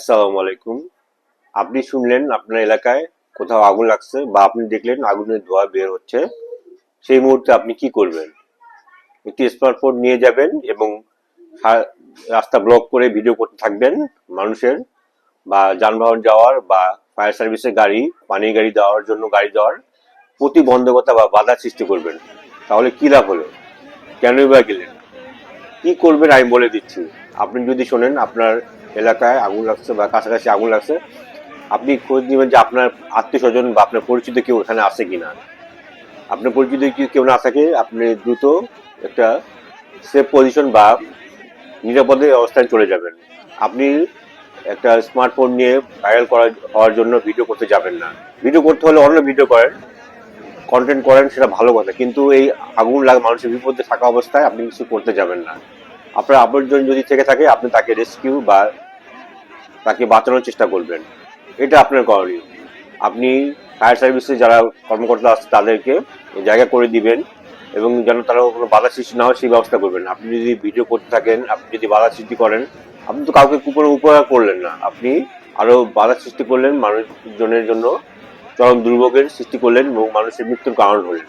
আসসালামু আলাইকুম। আপনি শুনলেন আপনার এলাকায় কোথাও আগুন লাগছে বা আপনি দেখলেন আগুনের ধোঁয়া বের হচ্ছে, সেই মুহূর্তে আপনি কি করবেন? একটি স্মার্টফোন নিয়ে যাবেন এবং রাস্তা ব্লক করে ভিডিও করতে থাকবেন মানুষের বা যানবাহন যাওয়ার বা ফায়ার সার্ভিসের গাড়ি, পানির গাড়ি দেওয়ার জন্য গাড়ি দেওয়ার প্রতিবন্ধকতা বা বাধা সৃষ্টি করবেন। তাহলে কি লাভ হলো? কেনই বা গেলেন? কি করবেন আমি বলে দিচ্ছি। আপনি যদি শোনেন আপনার এলাকায় আগুন লাগছে বা কাছাকাছি আগুন লাগছে, আপনি খোঁজ নেবেন যে আপনার আত্মীয় স্বজন বা আপনার পরিচিত কেউ এখানে আছে কিনা। আপনার পরিচিত কেউ না থাকে, আপনি দ্রুত একটা সেফ পজিশন বা নিরাপদে অবস্থায় চলে যাবেন। আপনি একটা স্মার্টফোন নিয়ে ভাইরাল করার হওয়ার জন্য ভিডিও করতে যাবেন না। ভিডিও করতে হলে অন্য ভিডিও করেন কন্টেন্ট করেন, সেটা ভালো কথা। কিন্তু এই আগুন লাগা মানুষের বিপদে থাকা অবস্থায় আপনি কিছু করতে যাবেন না। আপনার আবর্জন যদি থেকে থাকে, আপনি তাকে রেস্কিউ বা তাকে বাঁচানোর চেষ্টা করবেন। এটা আপনার করণীয়। আপনি ফায়ার সার্ভিসে যারা কর্মকর্তা আছে, তাদেরকে জায়গা করে দিবেন এবং যেন তারা কোনো বাধা সৃষ্টি না হয়, সেই ব্যবস্থা করবেন। আপনি যদি ভিডিও করতে থাকেন, আপনি যদি বাধা সৃষ্টি করেন, আপনি তো কাউকে কোনো উপকার করলেন না। আপনি আরও বাধা সৃষ্টি করলেন, মানুষজনের জন্য চরম দুর্ভোগের সৃষ্টি করলেন এবং মানুষের মৃত্যুর কারণ হলেন।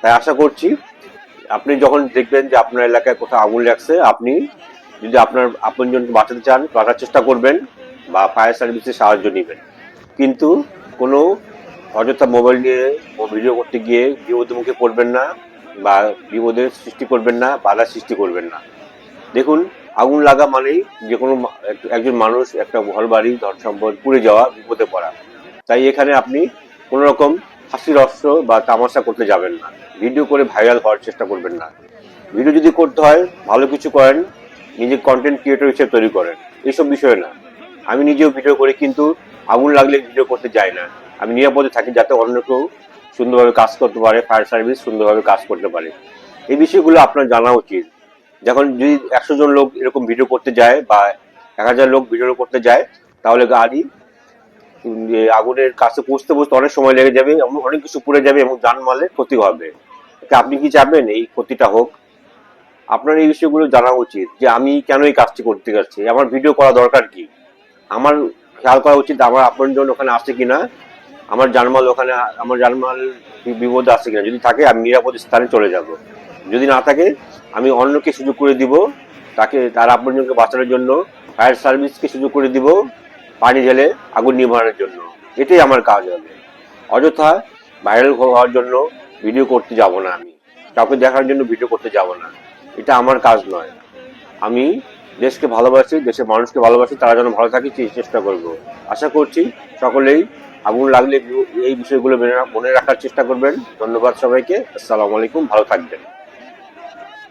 তাই আশা করছি আপনি যখন দেখবেন যে আপনার এলাকায় কোথাও আগুন লাগছে, আপনি যদি আপনার আপনজনকে বাঁচাতে চান, বাঁচার চেষ্টা করবেন বা ফায়ার সার্ভিসের সাহায্য নেবেন। কিন্তু কোনো অযথা মোবাইল নিয়ে ভিডিও করতে গিয়ে বিপদের মুখে পড়বেন না বা বিপদের সৃষ্টি করবেন না বাধা সৃষ্টি করবেন না। দেখুন, আগুন লাগা মানেই যে কোনো একজন মানুষ একটা ঘর বাড়ি, ধন সম্পদ পুড়ে যাওয়া, বিপদে পড়া। তাই এখানে আপনি কোনো রকম হাসি রস্য বা তামাশা করতে যাবেন না। ভিডিও করে ভাইরাল হওয়ার চেষ্টা করবেন না। ভিডিও যদি করতে হয়, ভালো কিছু করেন নিজে কন্টেন্ট ক্রিয়েটর হিসেবে তৈরি করেন। এইসব বিষয় না। আমি নিজেও ভিডিও করি, কিন্তু আগুন লাগলে ভিডিও করতে যাই না। আমি নিরাপদে থাকি যাতে অন্য কেউ সুন্দরভাবে কাজ করতে পারে ফায়ার সার্ভিস সুন্দরভাবে কাজ করতে পারে। এই বিষয়গুলো আপনার জানা উচিত। যখন যদি একশো জন লোক এরকম ভিডিও করতে যায় বা এক হাজার লোক ভিডিও করতে যায়, তাহলে গাড়ি আগুনের কাছে পৌঁছতে পৌঁছতে অনেক সময় লেগে যাবে অনেক কিছু পুড়ে যাবে এবং জানমালের ক্ষতি হবে। আপনি কি চাবেন এই ক্ষতিটা হোক। আপনার এই বিষয়গুলো জানা উচিত যে আমি কেন এই কাজটি করতে যাচ্ছি? আমার ভিডিও করা দরকার কি? আমার খেয়াল করা উচিত আমার আপনজন ওখানে আছে কিনা? আমার জানমাল ওখানে, আমার জানমাল বিপদে আছে কিনা? যদি থাকে, আমি নিরাপদ স্থানে চলে যাব। যদি না থাকে, আমি অন্যকে সুযোগ করে দিব। তাকে, তার আপনজনকে বাঁচানোর জন্য ফায়ার সার্ভিসকে সুযোগ করে দিব পানি ঢেলে আগুন নিভানোর জন্য। এটাই আমার কাজ হবে। অযথা ভাইরাল হওয়ার জন্য ভিডিও করতে যাব না আমি। কাউকে দেখার জন্য ভিডিও করতে যাব না। এটা আমার কাজ নয়। আমি দেশকে ভালোবাসি, দেশের মানুষকে ভালোবাসি, তারা যেন ভালো থাকে চেষ্টা করব। আশা করছি সকলেই আগুন লাগলে এই বিষয়গুলো মনে রাখার চেষ্টা করবেন। ধন্যবাদ সবাইকে। আসসালামু আলাইকুম। ভালো থাকবেন।